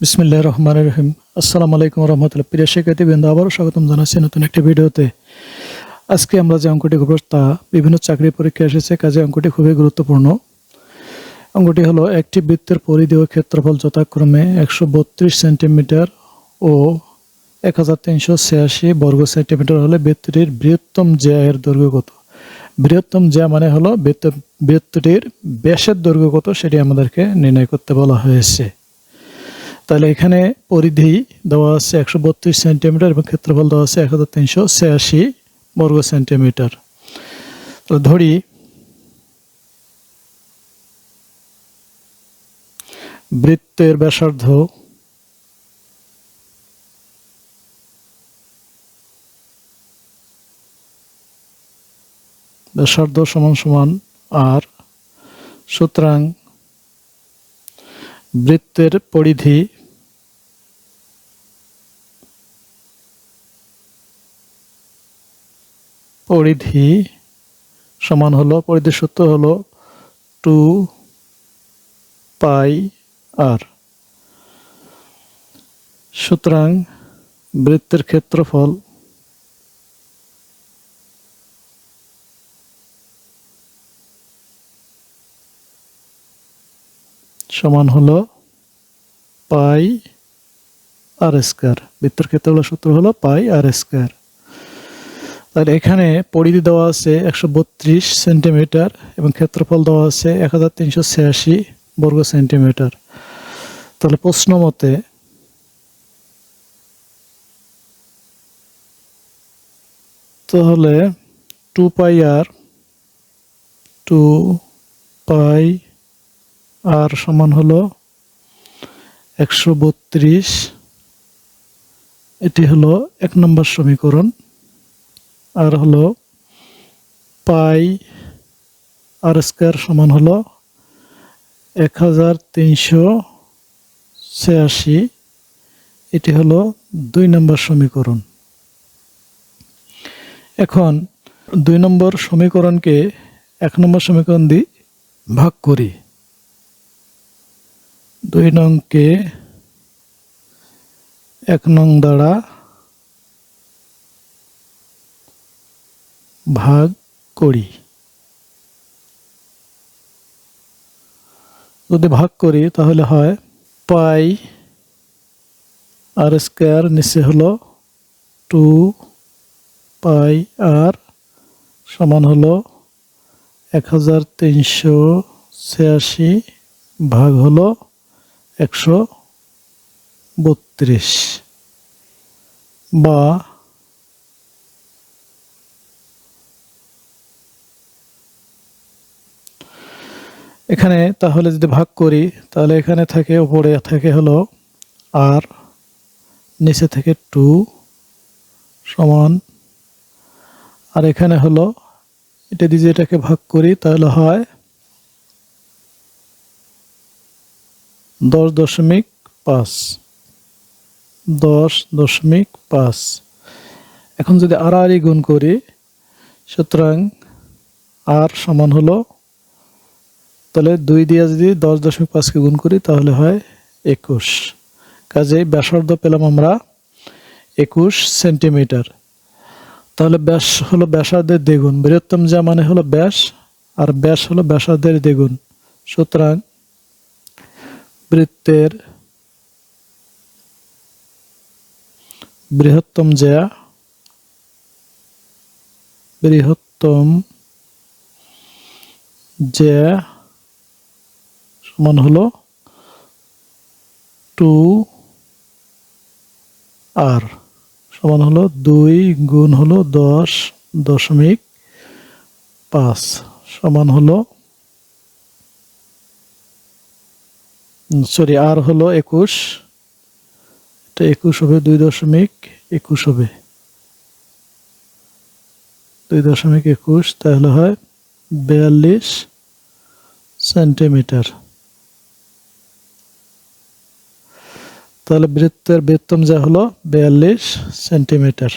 বিসমিল্লাহ রহমান রহিম। আসসালামু আলাইকুম রহমতুল্লাহ। প্রিয় শিক্ষার্থী বৃন্দ আবারও স্বাগতম জানাচ্ছি নতুন একটি ভিডিওতে। আজকে আমরা যে অঙ্কটি করব, তা বিভিন্ন চাকরি পরীক্ষা এসেছে, কাজে অঙ্কটি খুবই গুরুত্বপূর্ণ। অঙ্কটি হলো একটি বৃত্তের পরিধি ও ক্ষেত্রফল যথাক্রমে একশো বত্রিশ সেন্টিমিটার ও এক হাজার তিনশো ছিয়াশি বর্গ সেন্টিমিটার হলে বৃত্তটির বৃহত্তম জ্যা এর দৈর্ঘ্য কত? বৃহত্তম জ্যা মানে হলো বৃত্ত- বৃত্তটির ব্যাসের দৈর্ঘ্য কত, সেটি আমাদেরকে নির্ণয় করতে বলা হয়েছে। তাহলে এখানে পরিধি দেওয়া আছে একশো বত্রিশ সেন্টিমিটার এবং ক্ষেত্রফল দেওয়া আছে এক হাজার তিনশো ছিয়াশি বর্গ সেন্টিমিটার। তাহলে ধরি, বৃত্তের ব্যাসার্ধ ব্যাসার্ধ সমান সমান আর সুতরাং বৃত্তের পরিধি পরিধি সমান হলো, পরিধির সূত্র হলো টু পাই আর সুতরাং বৃত্তের ক্ষেত্রফল সমান হলো পাই আর স্কোয়ার বৃত্তের ক্ষেত্রফলের সূত্র হলো পাই আর স্কোয়ার তাহলে এখানে পরিধি দেওয়া আছে একশো বত্রিশ সেন্টিমিটার এবং ক্ষেত্রফল দেওয়া আছে এক হাজার তিনশো ছিয়াশি বর্গ সেন্টিমিটার। তাহলে প্রশ্ন মতে তাহলে টু পাই আর, টু পাই আর সমান হলো একশো বত্রিশ। এটি হলো এক নম্বর সমীকরণ। আর হলো পাই আর স্কোয়ার সমান হলো এক হাজার তিনশো ছিয়াশি। এটি হলো দুই নম্বর সমীকরণ। এখন দুই নম্বর সমীকরণকে এক নম্বর সমীকরণ দিয়ে ভাগ করি। দুই নংকে এক নং দ্বারা ভাগ করি। যদি ভাগ করি, তাহলে হয় পাই আর স্কোয়ার নিচে হলো টু, পাই আর সমান হলো এক হাজার তিনশো ছিয়াশি ভাগ হলো একশো বত্রিশ বা এখানে তাহলে যদি ভাগ করি, তাহলে এখানে থাকে, উপরে থাকে হলো আর নিচে থেকে টু সমান আর এখানে হলো এটা দিয়ে এটাকে ভাগ করি, তাহলে হয় দশ দশমিক পাঁচ, দশ দশমিক পাঁচ। এখন যদি আর আর গুণ করি, সুতরাং আর সমান হলো তাহলে দুই দিয়ে যদি দশ দশমিক পাঁচকে গুণ করি, তাহলে হয় একুশ। কাজেই ব্যাসার্ধ পেলাম আমরা একুশ সেন্টিমিটার। তাহলে ব্যাস হলো ব্যাসার্ধের দ্বিগুণ। বৃহত্তম যা মানে হলো ব্যাস, আর ব্যাস হলো ব্যাসার্ধের দ্বিগুণ। সুতরাং বৃত্তের বৃহত্তম জ্যা বৃহত্তম জ্যা সমান হলো টু আর, সমান হলো দুই গুণ হলো দশ, দশমিক পাঁচ, সমান হলো সরি, আর হলো একুশ, এটা একুশ হবে দুই দশমিক একুশ হবে। দুই দশমিক একুশ তাহলে হয় বিয়াল্লিশ সেন্টিমিটার। তাহলে বৃত্তের বৃত্তম যা হলো বিয়াল্লিশ সেন্টিমিটার।